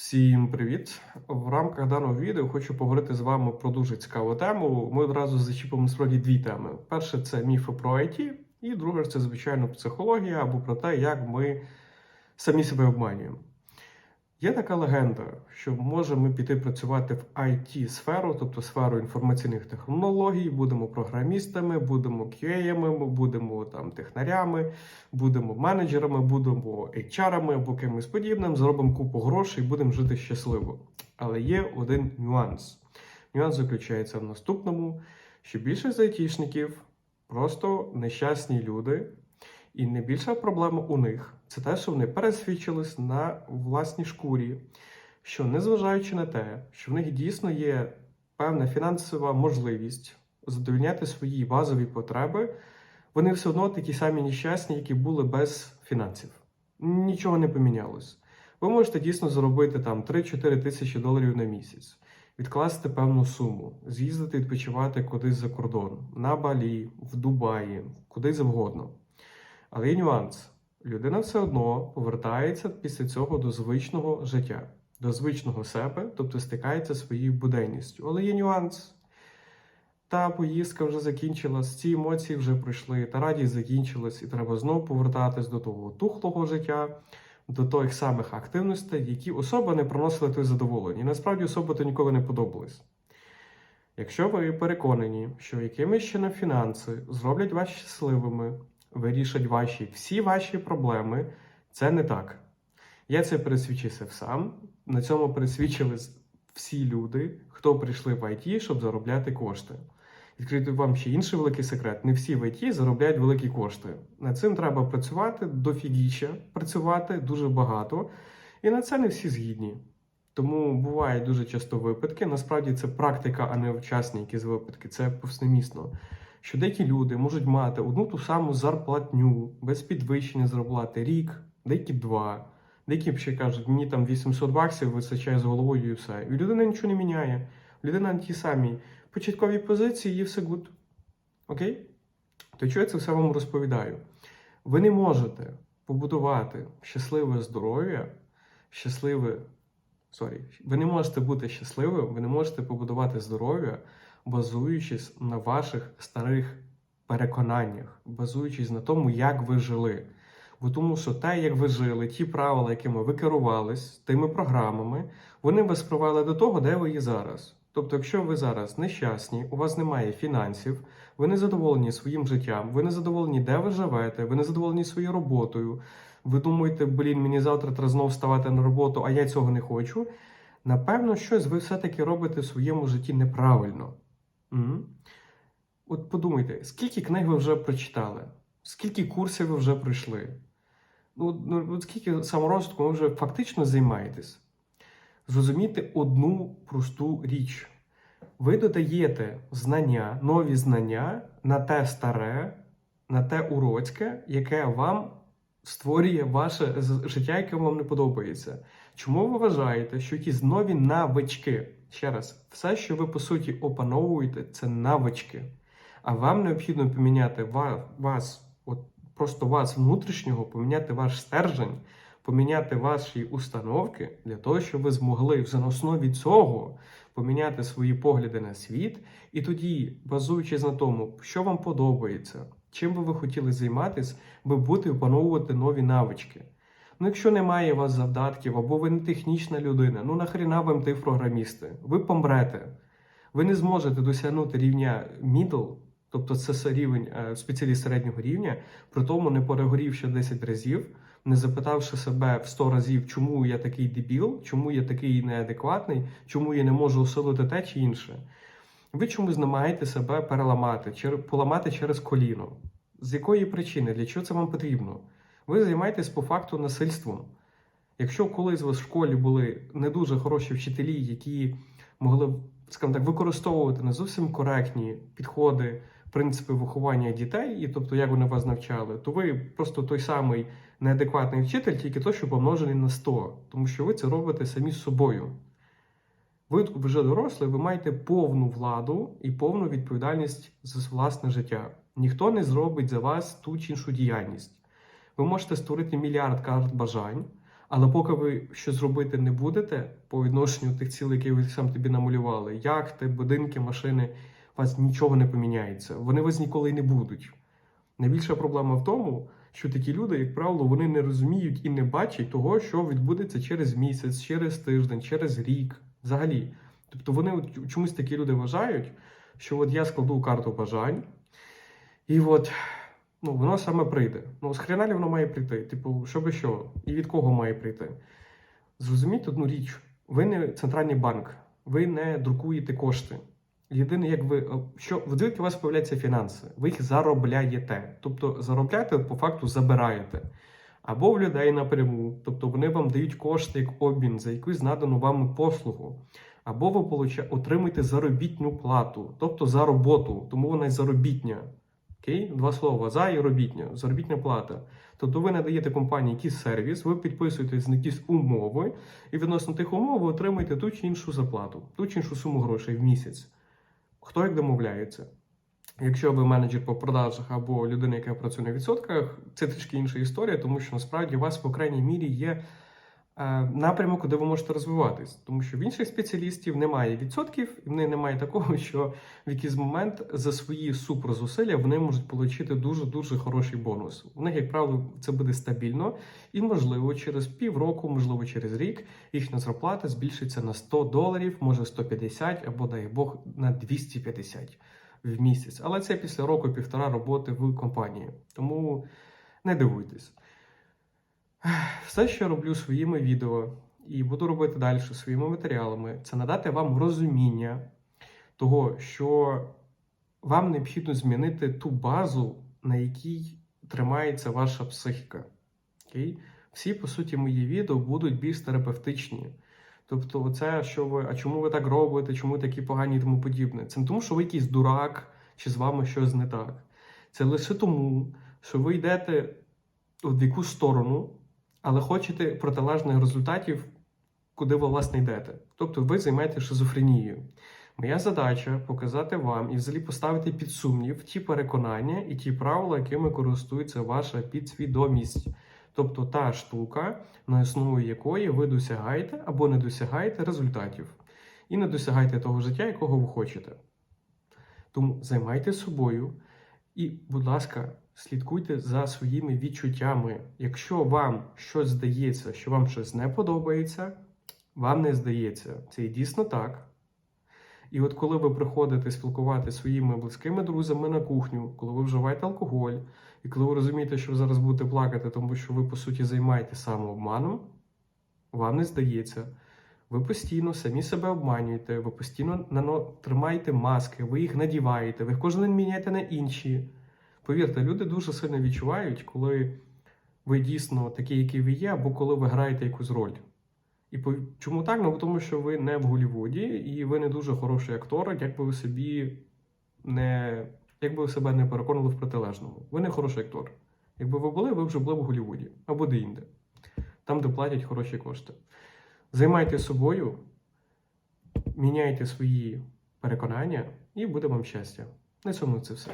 Всім привіт! В рамках даного відео хочу поговорити з вами про дуже цікаву тему. Ми одразу зачіпимо насправді дві теми: перше це міфи про IT, і друге це звичайно психологія або про те, як ми самі себе обманюємо. Є така легенда, що можемо піти працювати в it сферу, тобто сферу інформаційних технологій, будемо програмістами, будемо QA-ями, будемо там технарями, будемо менеджерами, будемо HR-ами або кимось подібним, зробимо купу грошей і будемо жити щасливо. Але є один нюанс. Нюанс заключається в наступному: що більшість айтішників просто нещасні люди, і найбільша проблема у них це те, що вони пересвідчились на власній шкурі, що незважаючи на те, що в них дійсно є певна фінансова можливість задовольняти свої базові потреби, вони все одно такі самі нещасні, які були без фінансів. Нічого не помінялось. Ви можете дійсно заробити там 3-4 тисячі доларів на місяць, відкласти певну суму, з'їздити відпочивати кудись за кордон, на Балі, в Дубаї, куди завгодно. Але є нюанс. Людина все одно повертається після цього до звичного життя, до звичного себе, тобто стикається своєю буденністю. Але є нюанс. Та поїздка вже закінчилась, ці емоції вже пройшли, та радість закінчилась, і треба знову повертатись до того тухлого життя, до тих самих активностей, які особа не приносили той задоволення. І насправді особа то ніколи не подобались. Якщо ви переконані, що якимись чином фінанси зроблять вас щасливими, вирішать ваші всі ваші проблеми, це не так. Я це пересвідчився сам. На цьому пересвідчились всі люди, хто прийшли в IT, щоб заробляти кошти. Відкрити вам ще інший великий секрет: не всі в IT заробляють великі кошти. Над цим треба працювати дофігіща, працювати дуже багато, і на це не всі згідні. Тому бувають дуже часто випадки. Насправді це практика, а не вчасні якісь випадки. Це повсемісно. Що деякі люди можуть мати одну ту саму зарплатню без підвищення заробляти рік, деякі два. Деякі ще кажуть, мені там 800 баксів вистачає з головою і все. І людина нічого не міняє. Людина на тій самій початковій позиції і все гуд. Окей? То чого я це все вам розповідаю? Ви не можете побудувати щасливе здоров'я, щасливе. Сорі, ви не можете бути щасливим, ви не можете побудувати здоров'я, базуючись на ваших старих переконаннях, базуючись на тому, як ви жили. Бо тому, що те, як ви жили, ті правила, якими ви керувались, тими програмами, вони вас привели до того, де ви є зараз. Тобто, якщо ви зараз нещасні, у вас немає фінансів, ви не задоволені своїм життям, ви не задоволені, де ви живете, ви не задоволені своєю роботою, ви думаєте, блін, мені завтра треба знову вставати на роботу, а я цього не хочу. Напевно, щось ви все-таки робите в своєму житті неправильно. М? От подумайте, скільки книг ви вже прочитали, скільки курсів ви вже пройшли? Ну, ну скільки саморозвитком ви вже фактично займаєтесь? Зрозумійте одну просту річ. Ви додаєте знання, нові знання на те старе, на те уроцьке, яке вам створює ваше життя, яке вам не подобається. Чому ви вважаєте, що якісь нові навички, ще раз, все, що ви по суті опановуєте, це навички, а вам необхідно поміняти ва- вас, от просто вас внутрішнього, поміняти ваш стержень, поміняти ваші установки для того, щоб ви змогли на основі цього поміняти свої погляди на світ, і тоді, базуючись на тому, що вам подобається, чим би ви хотіли займатися, ви будете опановувати нові навички. Ну, якщо немає у вас завдатків, або ви не технічна людина, ну нахріна вам ти програмісти? Ви помрете. Ви не зможете досягнути рівня middle, тобто це рівень е, спеціаліст середнього рівня, при тому не перегорівши 10 разів, не запитавши себе в 100 разів, чому я такий дебіл, чому я такий неадекватний, чому я не можу усилити те чи інше. Ви чомусь намагаєте себе переламати, поламати через коліно. З якої причини? Для чого це вам потрібно? Ви займаєтесь по факту насильством. Якщо колись у в школі були не дуже хороші вчителі, які могли, скажімо так, використовувати не зовсім коректні підходи, принципи виховання дітей, і тобто як вони вас навчали, то ви просто той самий неадекватний вчитель, тільки то, що помножений на 100, тому що ви це робите самі з собою. Ви вже дорослі, ви маєте повну владу і повну відповідальність за власне життя. Ніхто не зробить за вас ту чи іншу діяльність. Ви можете створити мільярд карт бажань, Але поки ви щось зробити не будете по відношенню тих цілей, які ви сам тобі намалювали, яхти, будинки, машини, у вас нічого не поміняється. Вони у вас ніколи й не будуть. Найбільша проблема в тому, що такі люди, як правило, вони не розуміють і не бачать того, що відбудеться через місяць, через тиждень, через рік, взагалі. Тобто вони чомусь такі люди вважають, що от я складу карту бажань, і от ну, воно саме прийде. Ну, з хрена воно має прийти. Типу, що би що, і від кого має прийти? Зрозуміть одну річ: ви не центральний банк, ви не друкуєте кошти. Єдине, як ви е, що звідки у вас з'являються фінанси, ви їх заробляєте. Тобто заробляєте, по факту забираєте. Або в людей напряму, тобто вони вам дають кошти як обмін за якусь надану вам послугу. Або ви отримуєте заробітну плату, тобто за роботу, тому вона заробітня. Окей? Два слова за і робітня, заробітня плата. Тобто ви надаєте компанії якийсь сервіс, ви підписуєтесь на якісь умови, і відносно тих умов ви отримаєте ту чи іншу заплату, ту чи іншу суму грошей в місяць. Хто як домовляється? Якщо ви менеджер по продажах або людина, яка працює на відсотках, це трішки інша історія, тому що насправді у вас по крайній мірі є напрямок, куди ви можете розвиватись. Тому що в інших спеціалістів немає відсотків, і в них немає такого, що в якийсь момент за свої суперзусилля вони можуть отримати дуже дуже хороший бонус. У них, як правило, це буде стабільно, і можливо через півроку, можливо, через рік їхня зарплата збільшиться на 100 доларів, може 150 або дай Бог на 250 в місяць. Але це після року-півтора роботи в компанії. Тому не дивуйтесь. Все, що я роблю своїми відео і буду робити далі своїми матеріалами, це надати вам розуміння того, що вам необхідно змінити ту базу, на якій тримається ваша психіка. Окей? Всі, по суті, мої відео будуть більш терапевтичні. Тобто, оце, що ви, а чому ви так робите, чому такі погані і тому подібне. Це не тому, що ви якийсь дурак, чи з вами щось не так. Це лише тому, що ви йдете в якусь сторону, але хочете протилежних результатів, куди ви власне йдете. Тобто ви займаєтеся шизофренією. Моя задача показати вам і взагалі поставити під сумнів ті переконання і ті правила, якими користується ваша підсвідомість. Тобто та штука, на основі якої ви досягаєте або не досягаєте результатів, і не досягаєте того життя, якого ви хочете. Тому займайтеся собою і, будь ласка, слідкуйте за своїми відчуттями. Якщо вам щось здається, що вам щось не подобається, вам не здається. Це і дійсно так. І от коли ви приходите спілкуватися своїми близькими друзями на кухню, коли ви вживаєте алкоголь, і коли ви розумієте, що ви зараз будете плакати, тому що ви, по суті, займаєтесь самообманом, вам не здається. Ви постійно самі себе обманюєте, ви постійно нано... тримаєте маски, ви їх надіваєте, ви кожен день міняєте на інші. Повірте, люди дуже сильно відчувають, коли ви дійсно такі, які ви є, або коли ви граєте якусь роль. І по... чому так? Ну, тому що ви не в Голлівуді, і ви не дуже хороший актор, як би ви собі не. Якби ви себе не переконали в протилежному. Ви не хороший актор. Якби ви були, ви вже були в Голлівуді або де-інде, там, де платять хороші кошти. Займайтеся собою, міняйте свої переконання, і буде вам щастя. На цьому це все.